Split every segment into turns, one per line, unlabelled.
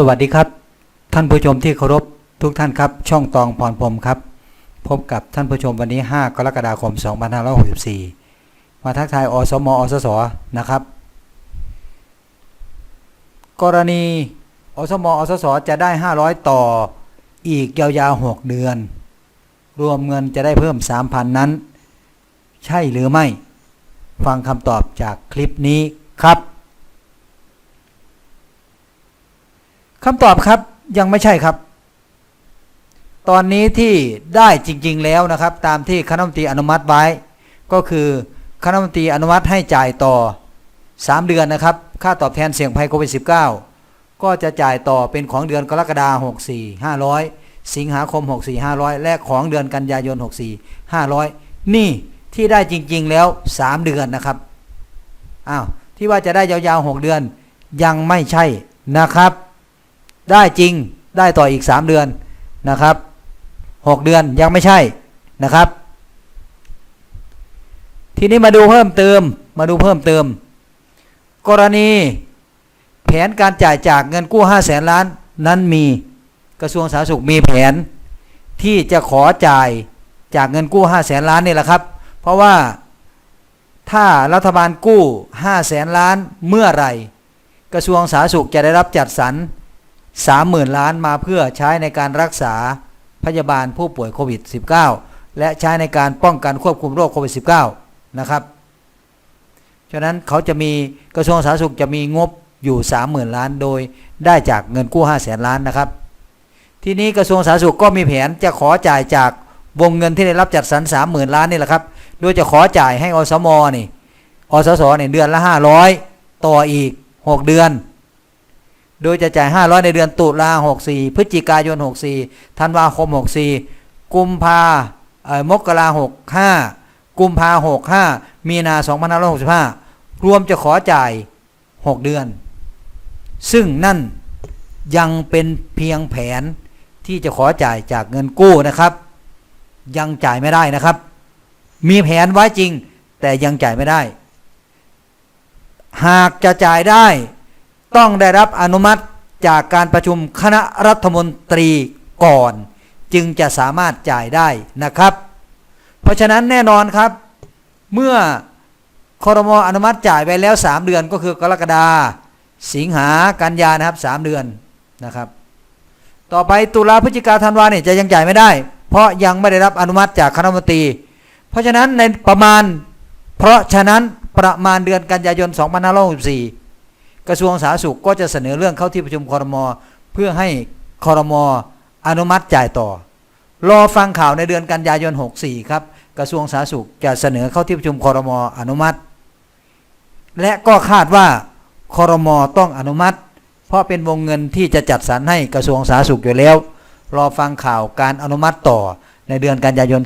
สวัสดีครับ ท่านผู้ชมที่เคารพทุกท่านครับ ช่องตองพรพรมครับ พบกับท่านผู้ชมวันนี้ 5 กรกฎาคม 2564 มาทักทายอสมอสสนะครับ กรณีอสมอสสจะได้ 500 ต่ออีกยาวๆ 6 เดือน รวมเงินจะได้เพิ่ม 3,000 นั้น ใช่หรือไม่ ฟังคำตอบจากคลิปนี้ครับ คำตอบครับยังไม่ใช่ครับ ตอนนี้ที่ได้จริง ๆ แล้วนะครับ ตามที่คณะมนตรีอนุมัติไว้ ก็คือคณะมนตรีอนุมัติให้จ่ายต่อ 3 เดือนนะครับ ค่าตอบแทนเสี่ยงภัยโควิด -19 ก็จะจ่ายต่อเป็นของเดือนกรกฎาคม64 500 สิงหาคม 64 500 และของเดือนกันยายน 64 500 นี่ที่ได้จริง ๆ แล้ว 3 เดือนนะครับอ้าวที่ว่าจะได้ยาวๆ 6 เดือนยังไม่ใช่นะครับ ได้จริงได้ต่ออีก 3 เดือนนะครับ 6 เดือนยังไม่ใช่นะครับ ทีนี้มาดูเพิ่มเติมมาดูเพิ่มเติม กรณีแผนการจ่ายจากเงินกู้5 0 0แสนล้านนั้นมีกระทรวงสาธารณสุขมีแผนที่จะขอจ่ายจากเงินกู้5 0 0แสนล้านนี่แหละครับ เพราะว่าถ้ารัฐบาลกู้5 0 0แสนล้านเมื่อไหร่ กระทรวงสาธารณสุขจะได้รับจัดสรร 30,000ล้านมาเพื่อใช้ในการรักษาพยาบาลผู้ป่วยโควิด -19 และใช้ในการป้องกันควบคุมโรคโควิด -19 นะครับ ฉะนั้นเขาจะมีกระทรวงสาธารณสุขจะมีงบอยู่ 30,000 ล้านโดยได้จากเงินกู้ 5 0 0แสนล้านนะครับ ทีนี้กระทรวงสาธารณสุขก็มีแผนจะขอจ่ายจากวงเงินที่ได้รับจัดสรร 30,000 ล้านนี่แหละครับ โดยจะขอจ่ายให้อสมนี่อสสเนี่ยเดือนละ 500 ต่ออีก 6 เดือน โดยจะจ่าย500 ในเดือนตุลา64 พฤศจิกายน 64 ธันวาคม 64 กุมภาเอ่อมกรา65 กุมภา65 มีนา 2565 รวมจะขอจ่าย 6 เดือน ซึ่งนั่นยังเป็นเพียงแผนที่จะขอจ่ายจากเงินกู้นะครับ ยังจ่ายไม่ได้นะครับ มีแผนไว้จริง แต่ยังจ่ายไม่ได้ หากจะจ่ายได้ ต้องได้รับอนุมัติจากการประชุมคณะรัฐมนตรีก่อน จึงจะสามารถจ่ายได้นะครับ เพราะฉะนั้นแน่นอนครับ เมื่อคอรมออนุมัติจ่ายไปแล้ว 3 เดือนก็คือกรกฎาสิงหากันยานะครับ 3 เดือนนะครับ ต่อไปตุลาพฤศจิกาธันวาเนี่ยจะยังจ่ายไม่ได้ เพราะยังไม่ได้รับอนุมัติจากคณะรัฐมนตรี เพราะฉะนั้นในประมาณ เพราะฉะนั้นประมาณเดือนกันยายน 2564 กระทรวงสาธารณสุขก็จะเสนอเรื่องเข้าที่ประชุมคอรมอเพื่อให้คอรมออนุมัติจ่ายต่อ รอฟังข่าวในเดือนกันยายน 64 ครับ กระทรวงสาธารณสุขจะเสนอเข้าที่ประชุมคอรมออนุมัติ และก็คาดว่าคอรมอต้องอนุมัติ เพราะเป็นวงเงินที่จะจัดสรรให้กระทรวงสาธารณสุขอยู่แล้ว รอฟังข่าวการอนุมัติต่อในเดือนกันยายน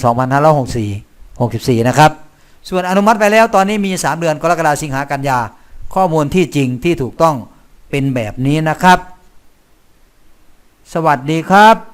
2564 64 นะครับ ส่วนอนุมัติไปแล้วตอนนี้มี 3 เดือนกรกฎาคมสิงหากันยา ข้อมูลที่จริงที่ถูกต้องเป็นแบบนี้นะครับ สวัสดีครับ